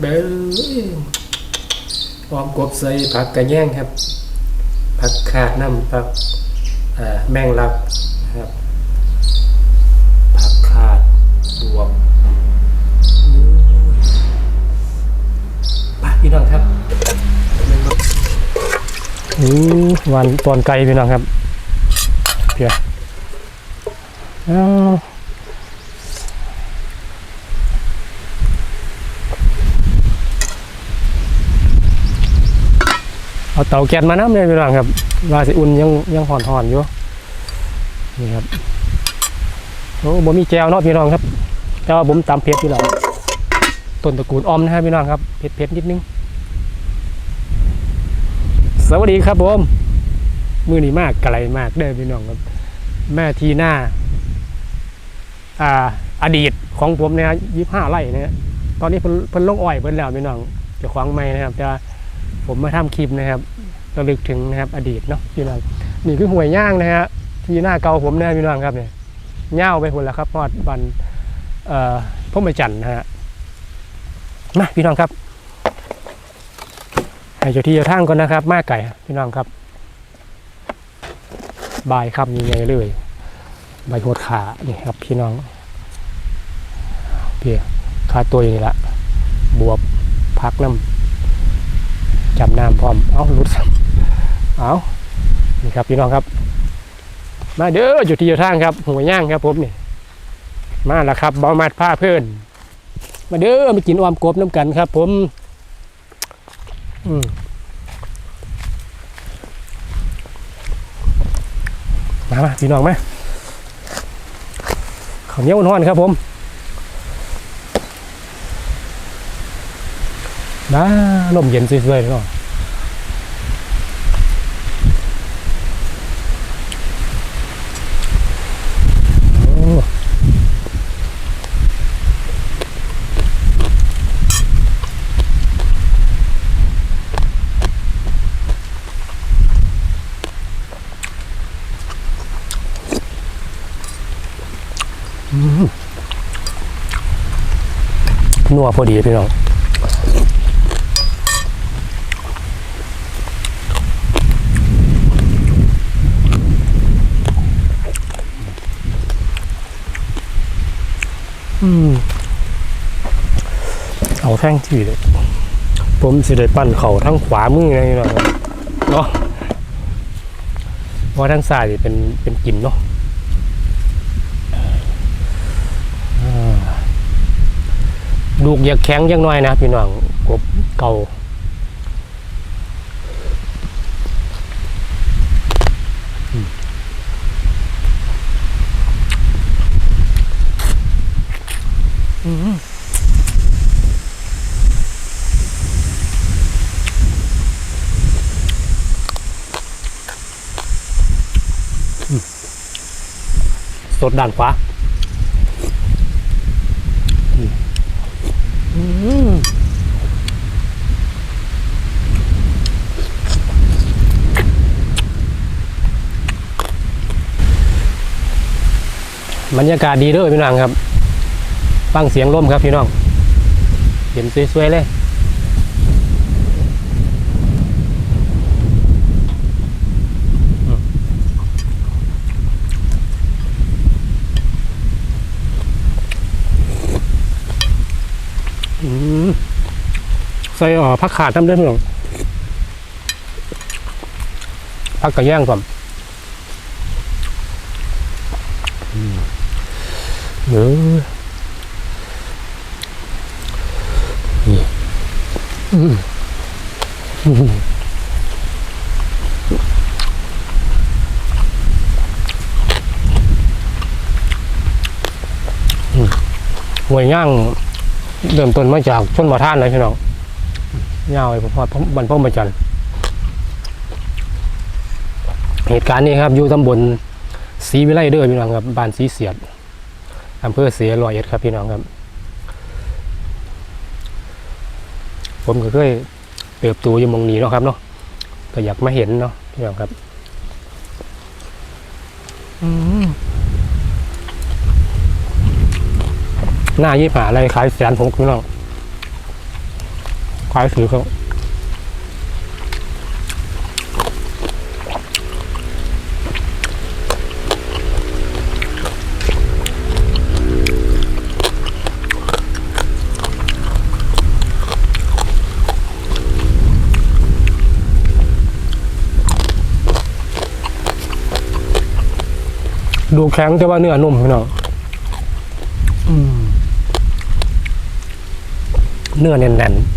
เบ้ออมกบใส่ผักกระแยงครับ ผักขาดน้ำผักแมงลักครับ ผักขาดบวบไปพี่น้องครับอือวันตอนไกลพี่น้องครับเพียเอา เอาเตาแก๊สมาน้ำเลยพี่น้องครับว่าสิอุ่นยังยังห่อนๆอนอยู่นี่ครับโอ้บ่มีแจวเนาะพี่น้องครับแต่ว่าผมตำเผ็ดพี่น้องต้นตระกูลออมนะครับพี่น้องครับเผ็ดๆนิดนึงสวัสดีครับผมมือนี้มากไกลมากเด้อพี่น้องครับ แม่ทีหน้าอ่าอดีตของผมเนี่ยยี่ห้าไร่เนะฮะตอนนี้เพิ่นเพิ่นลงอ้อยเพิ่นแล้วพี่น้องเจะขวางไม่นะครับแต่ว่า ผมมาทำคลิปนะครับระลึกถึงนะครับอดีตเนาะพี่น้องนี่คือหวยย่างนะฮะที่หน้าเกาผมนะพี่น้องครับเนี่ยเง่าไปคนแล้วครับพอดบันเอ่อพ่อมจันนะฮะมาพี่น้องครับให้เจ้าที่เจ้าทางก่อนนะครับ มาไก่พี่น้องครับ บายคำยังไงเลยใบโหดขานี่ครับ พี่น้องเพียขาตัวอย่างนี้ละบวบพักน้ำ จำน้ำพร้อม เอาหลุดซ้เอานี่ครับพี่น้องครับ มาเด้ออยู่ที่เจ้าทางครับหัวย่างครับผมนี่มาแล้วครับบอมาดผ้าเพื่อนมาเด้อมากินออมกบน้ำกันครับ ผมอืมมาพี่น้องไหมาข้าวเหนียวนอนครับผม น้ลมเย็นสวยๆเลยเนาะนัวพอดีพี่น้องอืม เอาแท่งที่เลยผมสิได้ปั้นเขาทั้งขวามือนะพี่น้องเนาะเพราะทั้งซ้ายนี่เป็นเป็นกินเนาะลูกอยากแข็งยังน้อยนะพี่น้องกบเก่าอืมอืมอืมส ดด้านขวาบรรยากาศดีเด้วยพี่น้องครับ ฟังเสียงลมครับพี่น้อง เห็นสวยๆเลย อืม ใส่อ่อผักขาดทำได้ไหมน้องผักกระย่างก่อนอืมเออนี่อืมอืมหวยย่างเริ่มต้นมาจากชนบ่ท่านเลยพี่น้อง ยาวไปพอดบรรพมจันทร์เหตุการณ์นี้ครับอยู่ตำบลศรีวิไลเด้อพี่น้องครับบ้านศรีเสียดอำเภอเสียรอยเอ็ดครับพี่น้องครับ ผมก็เคยเติบโตอยู่หมองนี้เนาะครับเนาะก็อยากมาเห็นเนาะพี่น้องครับอืมหน้ายี่หาอะไรขายแสนหกพี่น้อง ขายถือเขาดูแข็งแต่ว่าเนื้อนุ่มพี่น้องอืมเนื้อแน่นๆ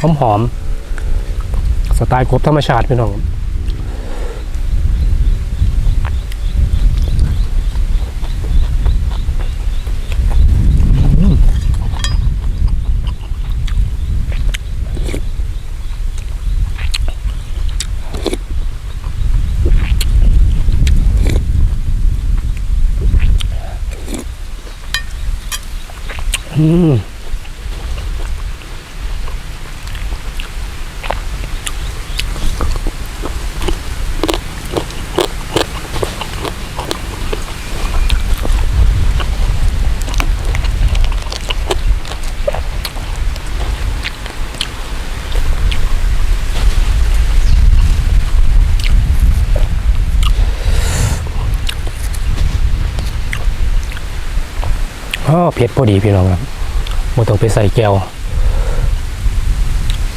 หอมหอมๆสไตล์กบธรรมชาติพี่น้องอืม พอดีพี่น้องครับไม่ต้องไปใส่แก้ว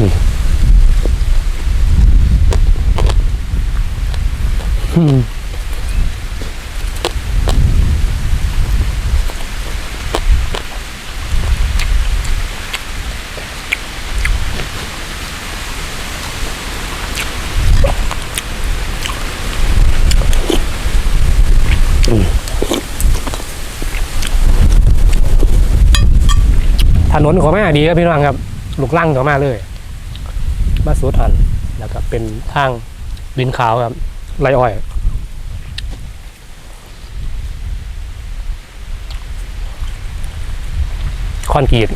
นี่อืม นขอแม่ดีครับพี่น้องครับลูกลั่งขอมาเลย มาสุดหันแล้วก็เป็นทางวินขาวครับไรอ้อยคอนกรีต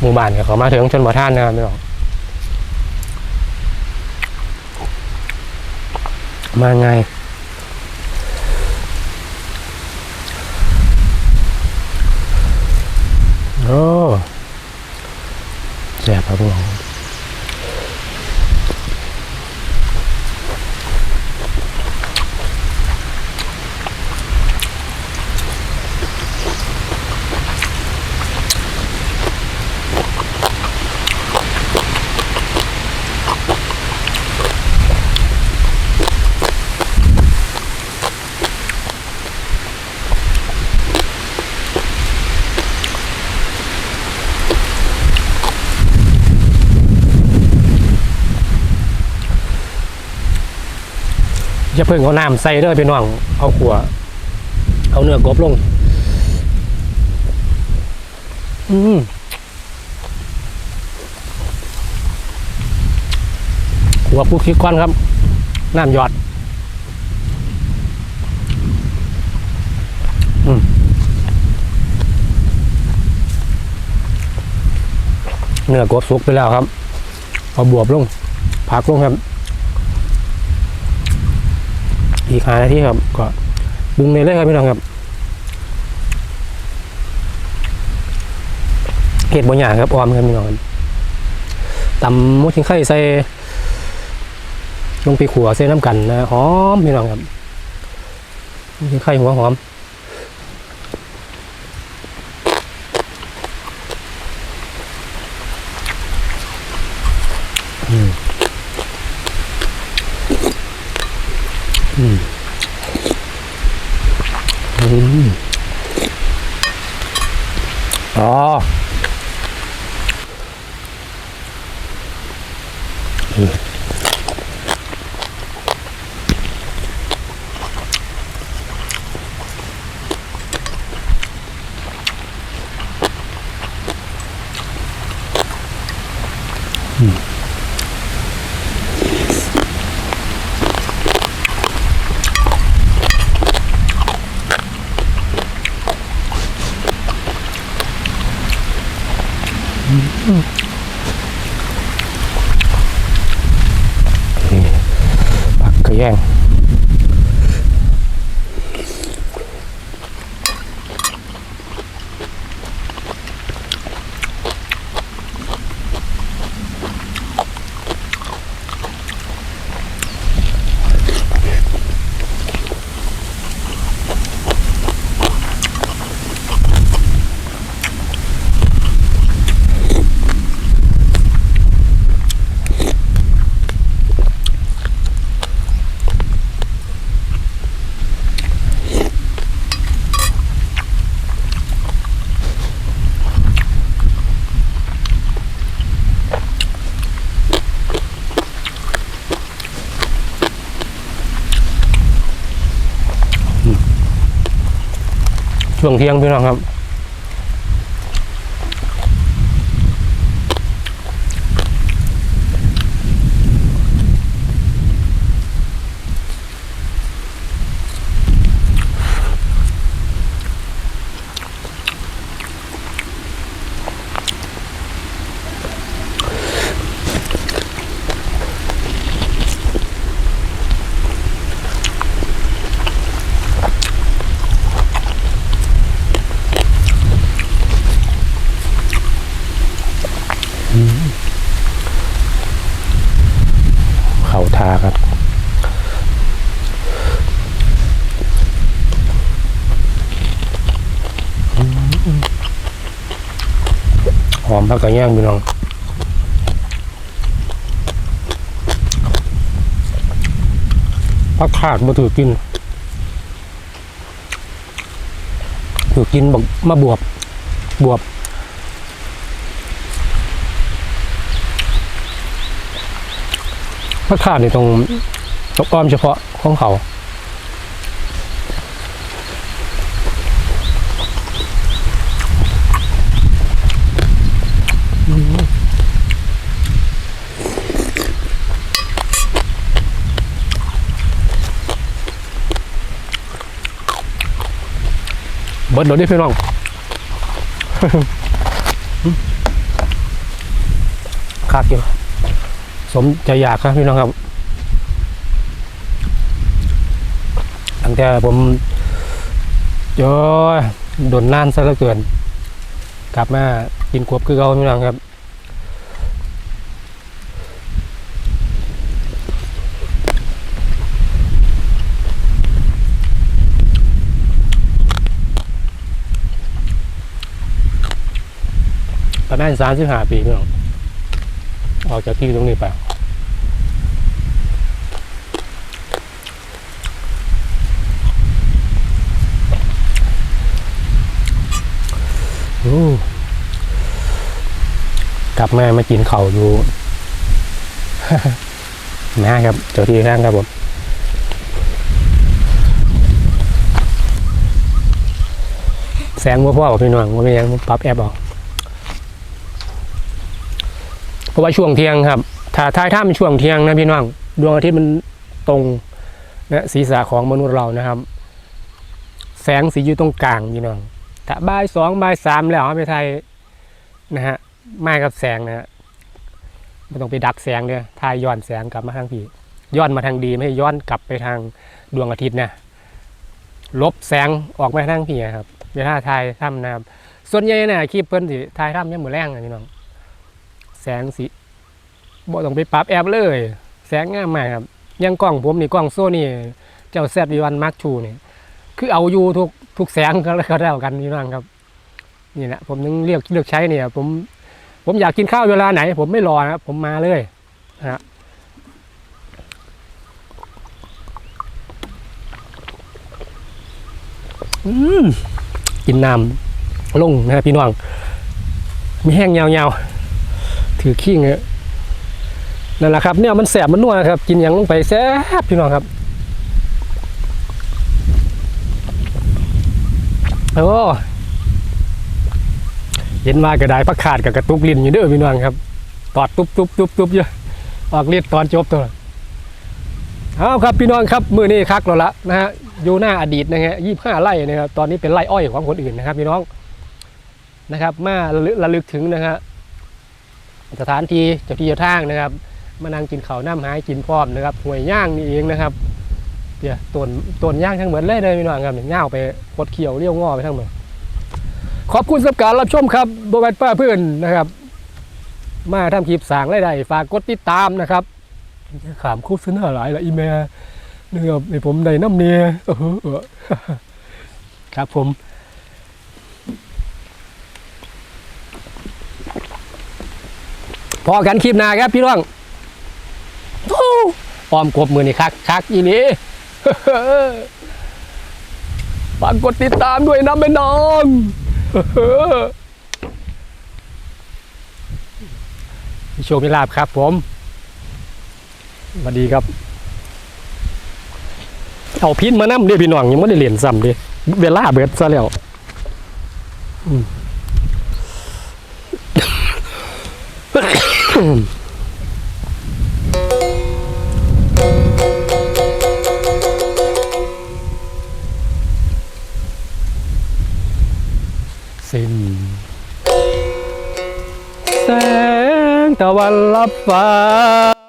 หมู่บ้านกับเขามาถึงชนบ่ท่านนะครับพี่น้องมาไงโอ้ แซ่บครับพวก อย่าเพิ่งเอาน้ำใส่เด้อพี่น้อง เอาขัว เอาเนื้อกบลง อืมขัวปุ๊กคิกก้อนครับ น้ำหยอด อืมเนื้อกบสุกไปแล้วครับ เอาบวบลง ผักลงครับ อีกหานาทีครับก็บุงเลยเลยครับพี่น้องครับเห็ดบางอย่างครับออมครับพี่น้องครับตำมุดขิงไข่ใส่ลงไปขัวใส่น้ำกันนะหอมพี่น้องครับมุ้งชิ้นไข่หัวหอม อืมอืมอ๋ออืมอืม นี่ผักกระแยง ช่วงเที่ยงพี่น้องครับ เข่าทาครับ หอมผักกระแยงพี่น้องผักขาดมาถือกินถือกินบอกมาบวบบวบผักขาดนี่ตรงตรงอ้อมเฉพาะของเขา เบิดเราได้พี่น้องคาดอยู่สมใจอยากครับพี่น้องครับตั้งแต่ผมโอ้ยโดนน่านซะเหลือเกิน กลับมากินควบคือเขาพี่น้องครับ ตอนนั้นสามสิบห้าปีพี่น้องออกจากที่ตรงนี้ไปโอ้กลับมามากินเข่าวอยู่นะครับเจ้าที่ข้างครับผมแสงว่าพ่อพี่น้องว่าไม่ยังปรับแอปออก เพ ราะว่าช่วงเที่ยงครับ ถ้าท้ายถ้ำช่วงเที่ยงนะพี่น้อง ดวงอาทิตย์มันตรงนะศีรษะของมนุษย์เรานะครับ แสงสีอยู่ตรงกลางพี่น้อง ถ้าบ่ายสองบ่ายสามแล้วเอาไปไทยนะฮะไม่กับแสงนะฮะไม่ต้องไปดักแสงเด้อทายย้อนแสงกลับมาทางพี่ย้อนมาทางดีไม่ย้อนกลับไปทางดวงอาทิตย์นะลบแสงออกมาทางพี่ครับเวลาทายถ้ำนะครับส่วนใหญ่เนี่ยคลิปเพิ่นสิทายถ้ำยังมือนแรงนะพี่น้อง แสงสีบ่ต้องไปปรับแอปเลย แสงง่ามมากครับยังกล้องผมนี่กล้องโซนี่เจ้าแซดวีวันมาร์คชูนี่คือเอาอยู่ทุกทุกแสงก็ก็แล้วกันพี่น้องครับ นี่แหละผมนึงเลือกเลือกใช้เนี่ย ผม ผมอยากกินข้าวเวลาไหน ผมไม่รอนะครับผมมาเลยนะฮะอืมกินน้ำลงนะพี่น้อง มีแห้งยาวๆ ถือขี้เงี้ยนั่นแหละครับเนี่ยมันแสบมันนัวครับ กินอย่างลงไปแซ่บพี่น้องครับโอ้เย็นมากระไดพักขาดกับกระตุกลิ้นอยู่เด้อพี่น้องครับ ตอดตุ๊บตุ๊บตุ๊บตุ๊บเยอะออกฤทธิ์ตอนจบตัวเอาครับพี่น้องครับมือนี้คักแล้วละนะฮะอยู่หน้าอดีตนะฮะยี่ห้าไร่นะครับตอนนี้เป็นไร่อ้อยของคนอื่นนะครับพี่น้องนะครับ มาลึกระลึกถึงนะฮะ สถานที่เจ้าที่เจ้าทางนะครับมานั่งกินข้าวน้ำหายกินพร้อมนะครับห่วยย่างนี่เองนะครับเดี๋ยวต้นต้นย่างทั้งหมดเลยเลยพี่น้องครับเนี่ยย่าไปคดเขียวเลี้ยวงอไปทั้งหมดขอบคุณสำหรับการรับชมครับบวชป้าเพื่อนนะครับ มาทำคลิปสางรได้ฝากกดติดตามนะครับขามโฆษณาหลายละอีเมลนะครับให้ผมได้น้ำเนียเออเออครับผม อกันคลิปหน้าครับพี่น้องโอ้อมกบมือนี่คักคักอีนี้ฝากกดติดตามด้วยนะแม่น้องโชคมีลาบครับผมสวัสดีครับ เอาพินมานั่มเด้พี่น้องยังไม่ได้เหรียญซ้ำเดิเวลาเบิดซะแล้ว อืม สิ้นแสงตะวันลับฟ้า